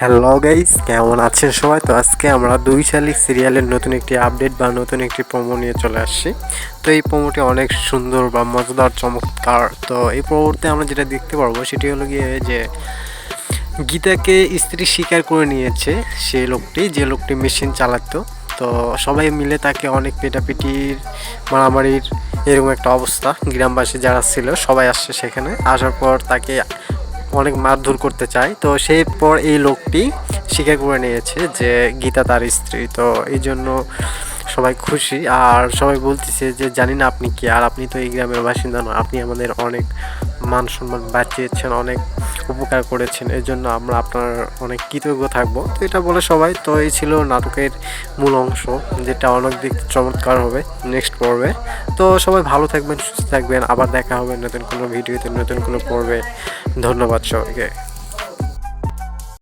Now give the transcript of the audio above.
Hello guys কেমন আছেন সবাই? তো আজকে আমরা দুই শালিক সিরিয়ালের নতুন একটি আপডেট বা নতুন একটি প্রোমো নিয়ে চলে আসছি। তো এই প্রোমোটি অনেক সুন্দর বা মজাদার, চমৎকার। তো এই প্রোমোতে আমরা যেটা দেখতে পারব, সেটি হলো গিয়ে যে গীতাকে স্ত্রী স্বীকার করে নিয়েছে সেই লোকটি, যে লোকটি মেশিন চালাতো। তো সবাই মিলে তাকে অনেক পেটাপিটির, মারামারির, এরকম একটা অবস্থা। গ্রামবাসী যারা ছিল, সবাই আসছে সেখানে। আসার পর তাকে অনেক মারধর করতে চায়। তো সেই পর এই লোকটি স্বীকার করে নিয়েছে যে গীতা তার স্ত্রী। তো এই জন্য সবাই খুশি। আর সবাই বলতেছে যে, জানি না আপনি কি। আর আপনি তো এই গ্রামের বাসিন্দা নন আপনি আমাদের অনেক মান সম্মান বাঁচিয়েছেন, অনেক উপকার করেছেন এর জন্য আমরা আপনার অনেক কৃতজ্ঞ থাকব। তো এটা বলে সবাই, তো এই ছিল নাটকের মূল অংশ, যেটা অনেক দিক চমৎকার হবে নেক্সট পর্বে। তো সবাই ভালো থাকবেন, সুস্থ থাকবেন, আবার দেখা হবে নতুন কোনো ভিডিওতে, নতুন কোনো পর্বে। ধন্যবাদ সবাইকে।